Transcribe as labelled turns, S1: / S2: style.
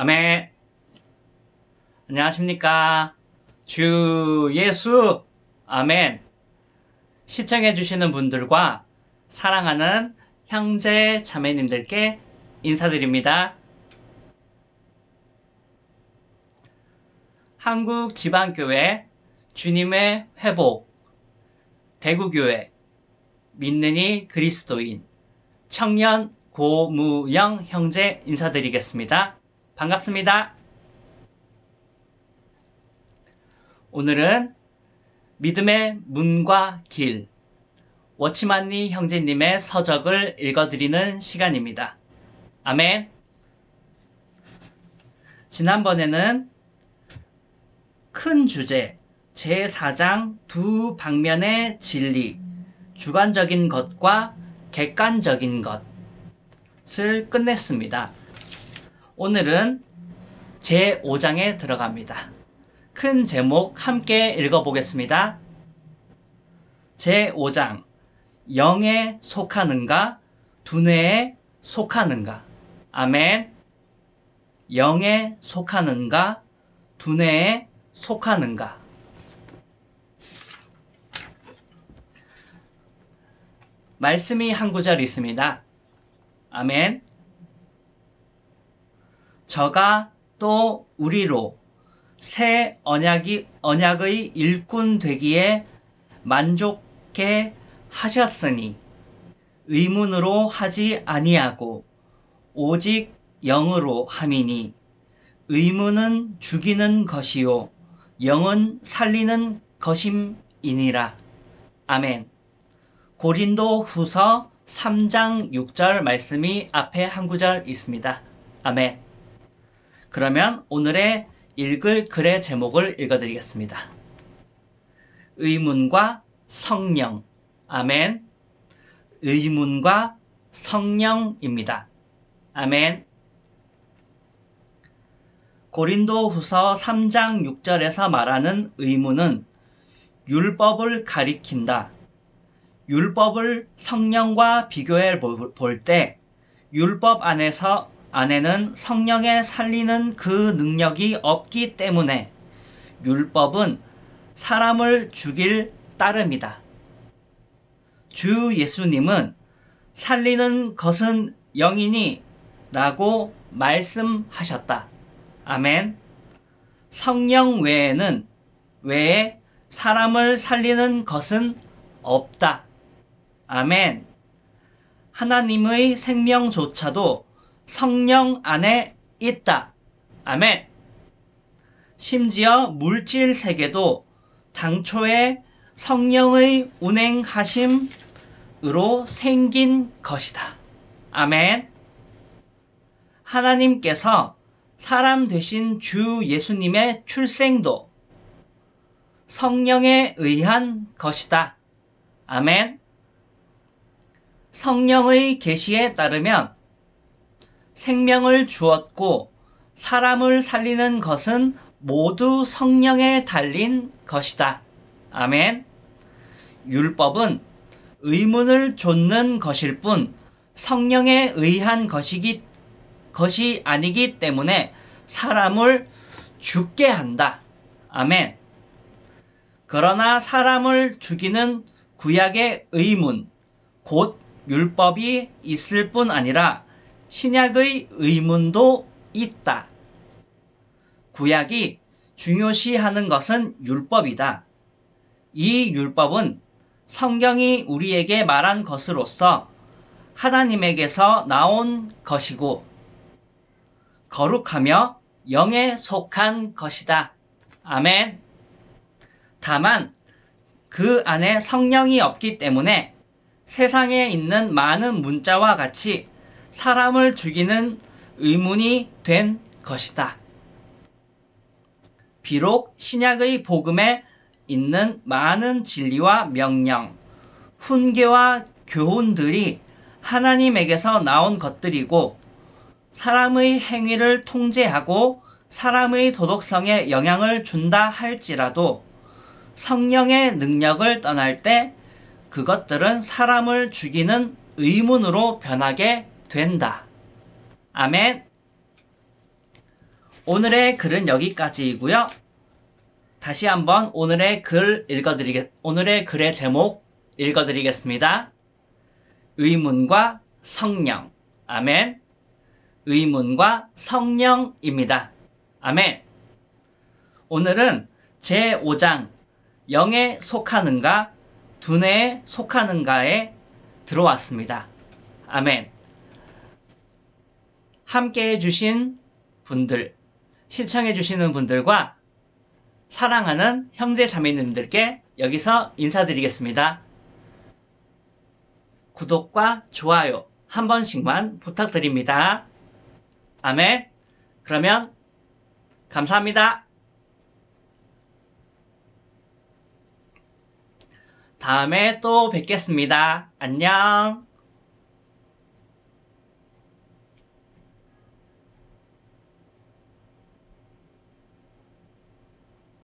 S1: 아멘. 안녕하십니까. 주 예수. 아멘. 시청해주시는 분들과 사랑하는 형제 자매님들께 인사드립니다. 한국 지방교회 주님의 회복 대구교회 믿는 이 그리스도인 청년 고무영 형제 인사드리겠습니다. 반갑습니다. 오늘은 믿음의 문과 길 워치만니 형제님의 서적을 읽어드리는 시간입니다. 아멘. 지난번에는 큰 주제 제4장 두 방면의 진리 주관적인 것과 객관적인 것을 끝냈습니다. 오늘은 제5장에 들어갑니다. 큰 제목 함께 읽어보겠습니다. 제5장 영에 속하는가 두뇌에 속하는가 아멘 영에 속하는가 두뇌에 속하는가 말씀이 한 구절 있습니다. 아멘. 저가 또 우리로 새 언약이, 언약의 일꾼 되기에 만족해 하셨으니 의문으로 하지 아니하고 오직 영으로 함이니 의문은 죽이는 것이요 영은 살리는 것임이니라. 아멘. 고린도 후서 3장 6절 말씀이 앞에 한 구절 있습니다. 아멘. 그러면 오늘의 읽을 글의 제목을 읽어드리겠습니다. 의문과 성령. 아멘. 의문과 성령입니다. 아멘. 고린도 후서 3장 6절에서 말하는 의문은 율법을 가리킨다. 율법을 성령과 비교해 볼 때 율법 안에서 안에는 성령의 살리는 그 능력이 없기 때문에 율법은 사람을 죽일 따름이다. 주 예수님은 살리는 것은 영이니 라고 말씀하셨다. 아멘. 성령 외에는 외에 사람을 살리는 것은 없다. 아멘. 하나님의 생명조차도 성령 안에 있다. 아멘. 심지어 물질 세계도 당초에 성령의 운행하심으로 생긴 것이다. 아멘. 하나님께서 사람 되신 주 예수님의 출생도 성령에 의한 것이다. 아멘. 성령의 계시에 따르면 생명을 주었고 사람을 살리는 것은 모두 성령에 달린 것이다. 아멘. 율법은 의문을 좇는 것일 뿐 성령에 의한 것이기, 것이 아니기 때문에 사람을 죽게 한다. 아멘. 그러나 사람을 죽이는 구약의 의문, 곧 율법이 있을 뿐 아니라 신약의 의문도 있다. 구약이 중요시하는 것은 율법이다. 이 율법은 성경이 우리에게 말한 것으로서 하나님에게서 나온 것이고 거룩하며 영에 속한 것이다. 아멘. 다만 그 안에 성령이 없기 때문에 세상에 있는 많은 문자와 같이 사람을 죽이는 의문이 된 것이다. 비록 신약의 복음에 있는 많은 진리와 명령, 훈계와 교훈들이 하나님에게서 나온 것들이고 사람의 행위를 통제하고 사람의 도덕성에 영향을 준다 할지라도 성령의 능력을 떠날 때 그것들은 사람을 죽이는 의문으로 변하게 된다. 아멘. 오늘의 글은 여기까지이고요. 다시 한번 오늘의 글 읽어드리겠, 오늘의 글의 제목 읽어드리겠습니다. 의문과 성령. 아멘. 의문과 성령입니다. 아멘. 오늘은 제5장 영에 속하는가 두뇌에 속하는가에 들어왔습니다. 아멘. 함께 해주신 분들, 시청해주시는 분들과 사랑하는 형제 자매님들께 여기서 인사드리겠습니다. 구독과 좋아요 한 번씩만 부탁드립니다. 아멘. 그러면 감사합니다. 다음에 또 뵙겠습니다. 안녕.